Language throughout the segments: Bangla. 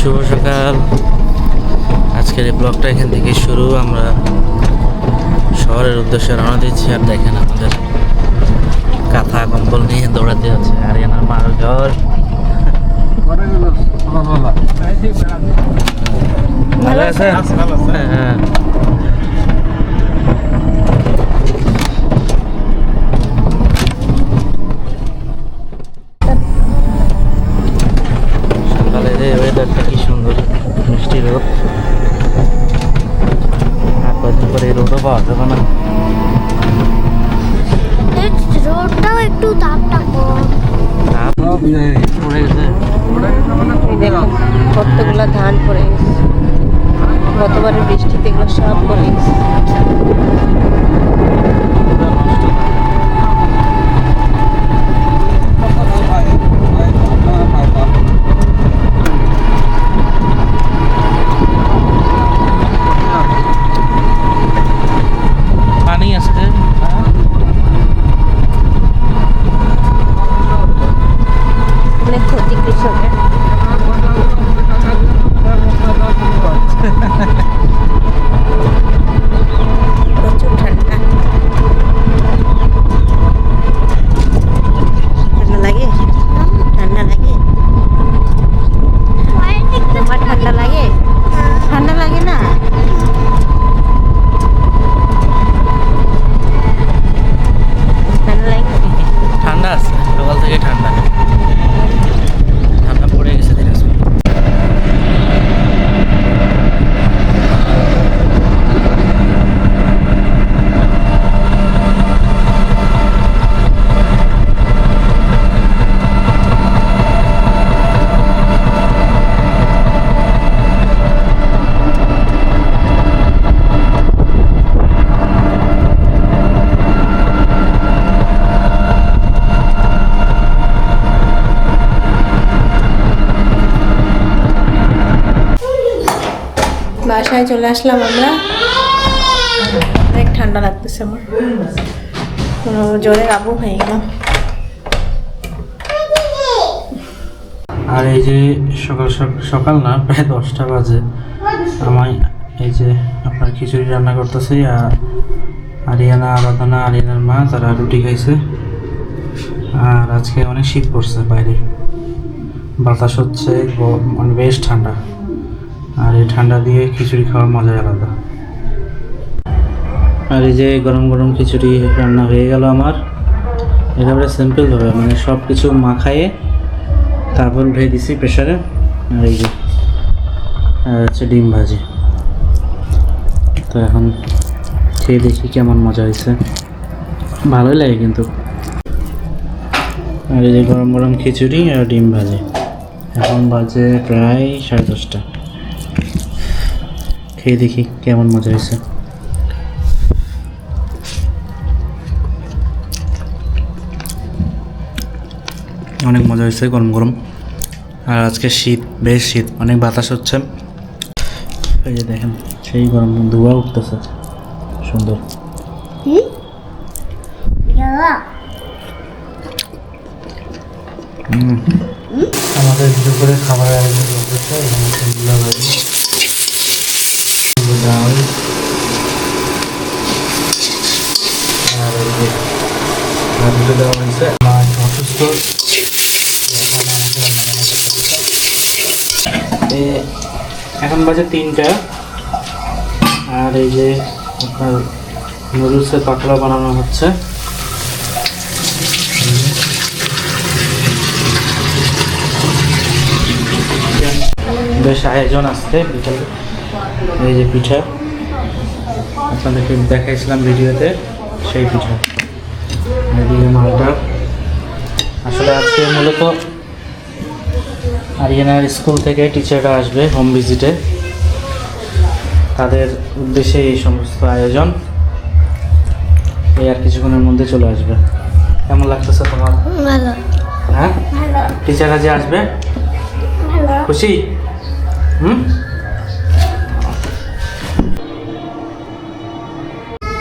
শুভ সকাল। আজকের এই ব্লগটা এখান থেকে শুরু। আমরা শহরের উদ্দেশ্যে রওনা দিচ্ছি আর দেখেন আমাদের কাঁথা কম্বল নিয়ে দৌড়াতে আছে আরিয়ানার মার ঘর। ভালো আছে হ্যাঁ সকালের এই ওয়েদারটা কি সুন্দর মিষ্টি রোদ পরে এই পাওয়া যাবে না রোডটাও একটু তাপটা কম। তাপ পড়ে গেছে এই দেখো কতগুলো ধান পড়ে গেছে। গতবারের বৃষ্টিতে এগুলো সব পড়ে গেছে পানি আছে অনেক ক্ষতি কৃষকের প্রচুর ঠান্ডা ঠান্ডা লাগে ঠান্ডা লাগে পায়ের দিকটা তোমার ঠান্ডা লাগে ঠান্ডা লাগে না ঠান্ডা লাগে ঠান্ডা আছে সকাল থেকে ঠান্ডা ঠান্ডা পড়ে গেছে দিনাজপুর বাসায় চলে আসলাম আমরা। অনেক ঠান্ডা লাগতেছে আমার। জোরে কাবু হয়ে গেলাম আর এই যে সকাল সক- সকাল না, প্রায় দশটা বাজে। আমায় এই যে আপনার খিচুড়ি রান্না করতেছি, আর আরিয়ানা, আরাধনা, আরিয়ানার মা, তারা রুটি খাইছে। আর আজকে অনেক শীত পড়ছে বাইরে। বাতাস হচ্ছে মানে বেশ ঠান্ডা। আর এই ঠান্ডা দিয়ে খিচুড়ি খাওয়ার মজাই আলাদা। আর এই যে গরম গরম খিচুড়ি রান্না হয়ে গেল আমার। একেবারে সিম্পলভাবে মানে সব কিছু মাখায়ে তারপর উঠে দিছি প্রেশারে আর এই যে হচ্ছে ডিম ভাজি। তো এখন খেয়ে দেখি কেমন মজা হয়েছে। ভালোই লাগে কিন্তু। আর এই যে গরম গরম খিচুড়ি আর ডিম ভাজি। এখন বাজে প্রায় সাড়ে দশটা। খেয়ে দেখি কেমন মজা হয়েছে। অনেক মজা হয়েছে গরম গরম। আর আজকে শীত বেশ শীত অনেক বাতাস হচ্ছে। এই যে দেখেন সেই গরম ধোয়া উঠতেছে। সুন্দর। হুম। আমাদের দুপুরে খাবার আয়োজন করতেছে এখানে হচ্ছে মূলা ভাজি ডাল আর এই যে ভাজিটা দেওয়া হয়েছে মা একটু অসুস্থ এখন বাজে তিনটা। আর এই যে আপনার নুডলসের পাকড়া বানানো হচ্ছে। বেশ আয়োজন আসছে বিকালে। এই যে পিঠা। আপনাদেরকে দেখাইছিলাম ভিডিওতে সেই পিঠা। এদিকে মালটা। আসলে আজকে মূলত আরিয়ানার স্কুল থেকে টিচাররা আসবে হোম ভিজিটে। তাদের উদ্দেশ্যে এই সমস্ত আয়োজন। এই আর কিছুক্ষণের মধ্যে চলে আসবে। কেমন লাগতেছে তোমার? ভালো। হ্যাঁ? টিচাররা যে আসবে? খুশি? হুম?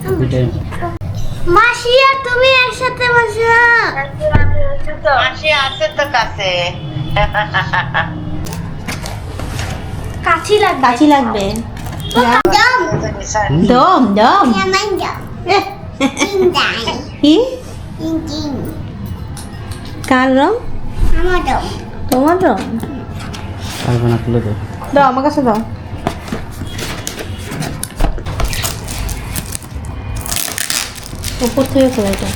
এখানে এটাই মাসি আর তুমি একসাথে বসো। মাসি আছে তো কাছে। কাছি লাগবে। কাছি লাগবে। দম। দম। কি? কার রং? তোমার রং? পারবে না দাও আমার কাছে দাও। উপর থেকে এটা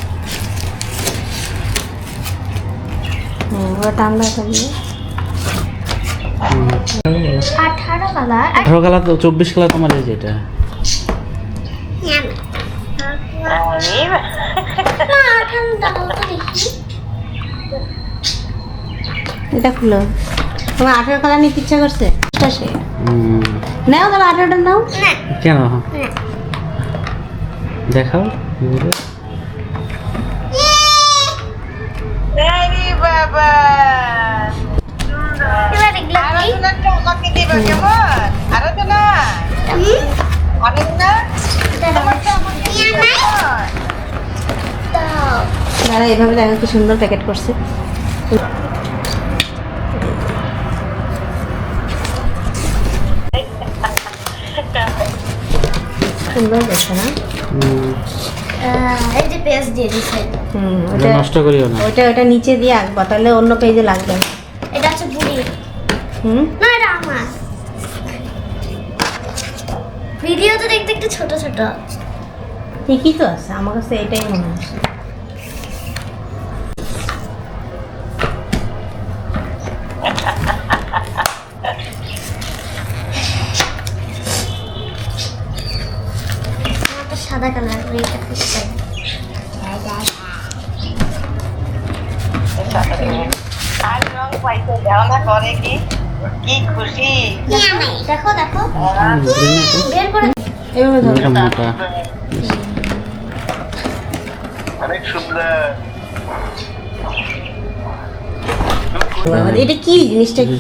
হুম ওটা ঠান্ডা থাকবে আঠারো কালার। আঠারো কালার তো চব্বিশ কালার তোমার এই যেটা। না আঠারো দাও তো দেখি এটা খুলো। তোমার আঠারো কালার নিতে ইচ্ছা করছে? সে। নাও তাহলে আঠারোটা নাও। না। কেন? না। দেখাও। দাঁড়া এভাবে দেখো কি সুন্দর প্যাকেট করছে। সুন্দর দেখছে না? এই যে পেঁয়াজ দিয়ে দিছে। হুম ওটা নষ্ট করিও না। ওটা ওটা নিচে দিয়ে আঁকবা তাহলে অন্য পেজে লাগবে। এটা হচ্ছে বুড়ি। হুম? না এটা আমার। ভিডিও তো দেখতে একটু ছোট ছোট। ঠিকই তো আছে আমার কাছে এটাই মনে হচ্ছে আমার তো এটা খুঁজতে আর রং পাইতে দেও করে কি কি খুশি দেখো দেখো। হুম, green এটা? বের করে এভাবে মোটা অনেক সুন্দর এটা কি জিনিসটা কি?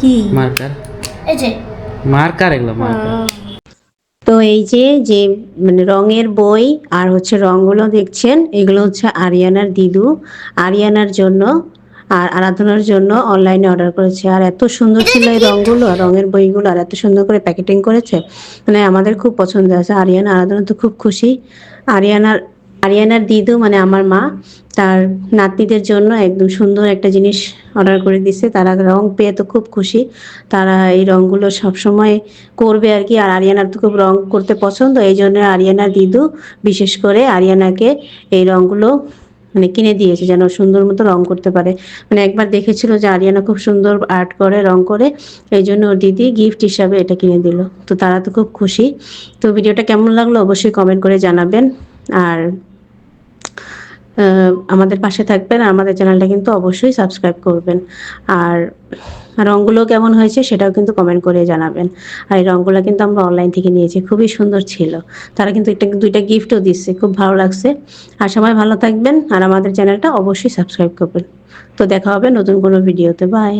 কি মার্কার এই যে মার্কার এগুলো তো এই যে যে মানে রঙের বই আর হচ্ছে রঙগুলো দেখছেন, এগুলো হচ্ছে আরিয়ানার দিদু। আরিয়ানার জন্য আর আরাধনার জন্য অনলাইনে অর্ডার করেছে। আর এত সুন্দর ছিল এই রঙগুলো আর রঙের বইগুলো, আর এত সুন্দর করে প্যাকেটিং করেছে। মানে আমাদের খুব পছন্দ আছে আরিয়ানা আরাধনা তো খুব খুশি। আরিয়ানার আরিয়ানার দিদু মানে আমার মা, তার নাতনিদের জন্য একদম সুন্দর একটা জিনিস অর্ডার করে দিছে। তারা রং পেয়ে তো খুব খুশি। তারা এই রঙগুলো সবসময় করবে আর কি, আর আরিয়ানার তো খুব রং করতে পছন্দ। এই জন্য আরিয়ানার দিদু, বিশেষ করে আরিয়ানাকে এই রঙগুলো মানে কিনে দিয়েছে, যেন সুন্দর মতো রং করতে পারে। মানে একবার দেখেছিল যে আরিয়ানা খুব সুন্দর আর্ট করে, রং করে। এই জন্য ওর দিদি গিফট হিসাবে এটা কিনে দিল। তো তারা তো খুব খুশি। তো ভিডিওটা কেমন লাগল অবশ্যই কমেন্ট করে জানাবেন। আর আমাদের পাশে থাকবেন আর আমাদের চ্যানেলটা কিন্তু অবশ্যই সাবস্ক্রাইব করবেন। আর রঙগুলো কেমন হয়েছে সেটাও কিন্তু কমেন্ট করে জানাবেন। আর এই রঙগুলো কিন্তু আমরা অনলাইন থেকে নিয়েছি, খুবই সুন্দর ছিল। তারা কিন্তু একটা দুইটা গিফটও দিচ্ছে, খুব ভালো লাগছে। আর সবাই ভালো থাকবেন আর আমাদের চ্যানেলটা অবশ্যই সাবস্ক্রাইব করবেন। তো দেখা হবে নতুন কোনো ভিডিওতে বাই